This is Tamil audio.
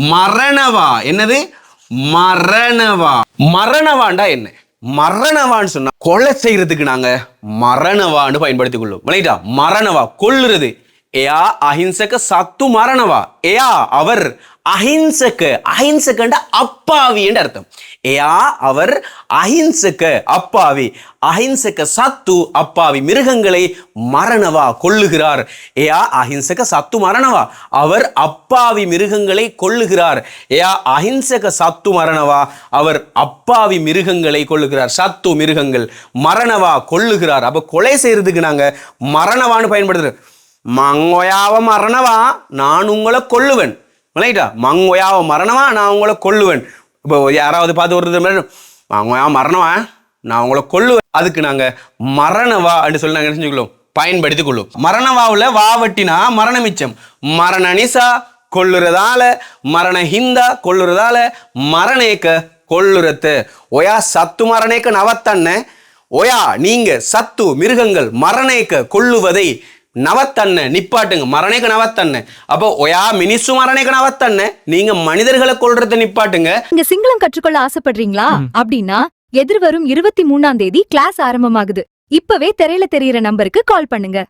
மரணவா. என்னது? மரணவா. மரணவாண்டா என்ன? மரணவான்னு சொன்னா கொலை செய்யறதுக்கு நாங்க மரணவான்னு பயன்படுத்திக் கொள்ளும் விளையாட்டா மரணவா. கொல்லுறது. එයා අහිංසක සත්තු මරණවා. එයා அவர் அஹிம்சக்கு அஹிம்சக்குன்ற அப்பாவின்ற அர்த்தம் ஏயா அவர் அஹிம்சக்கு அப்பாவி அஹிம்சக்க சத்து அப்பாவி மிருகங்களை மரணவா கொள்ளுகிறார் ஏயா அஹிம்சக்க சத்து மரணவா அவர் அப்பாவி மிருகங்களை கொள்ளுகிறார் ஏயா அஹிம்சக்க சத்து மரணவா அவர் அப்பாவி மிருகங்களை கொள்ளுகிறார் சத்து மிருகங்கள் மரணவா கொள்ளுகிறார் அப்போ கொலை செய்யறதுக்கு நாங்கள் மரணவான்னு பயன்படுத்துகிறோம் மங்கொயாவ மரணவா நான் உங்களை கொல்லுவேன். விளையாட்டா மங்கொயாவ மரணவா நான் உங்களை கொல்லுவேன். இப்போ யாராவது பார்த்து ஒரு மங்கொயா மரணவா நான் உங்களை கொல்லுவேன். அதுக்கு நாங்கள் மரணவா அப்படின்னு சொல்லி நாங்கள் செஞ்சுக்கலாம் பயன்படுத்தி கொள்ளும். மரணவாவில் வா வெட்டினா மரண மிச்சம் மரண நிசா கொள்ளுறதால மரண ஹிந்தா கொள்ளுறதால மரணேக்க கொள்ளுறத்து ஒயா சத்து மரணேக்க நவத்தன்ன. ஒயா நீங்க சத்து மிருகங்கள் மரணேக்க கொல்லுவதை நவத்தன்ன நிப்பாட்டுங்க. மரணேக்க நவத்தன்ன. அப்போ ஒயா மினிசு மரணேக்க நவத்தன்ன நீங்க மனிதர்களை கொல்றதை நிப்பாட்டுங்க. நீங்க சிங்களம் கற்றுக்கொள்ள ஆசைப்படுறீங்களா? அப்படின்னா எதிர்வரும் இருபத்தி மூணாம் தேதி கிளாஸ் ஆரம்பமாகுது. இப்பவே திரையில தெரியற நம்பருக்கு கால் பண்ணுங்க.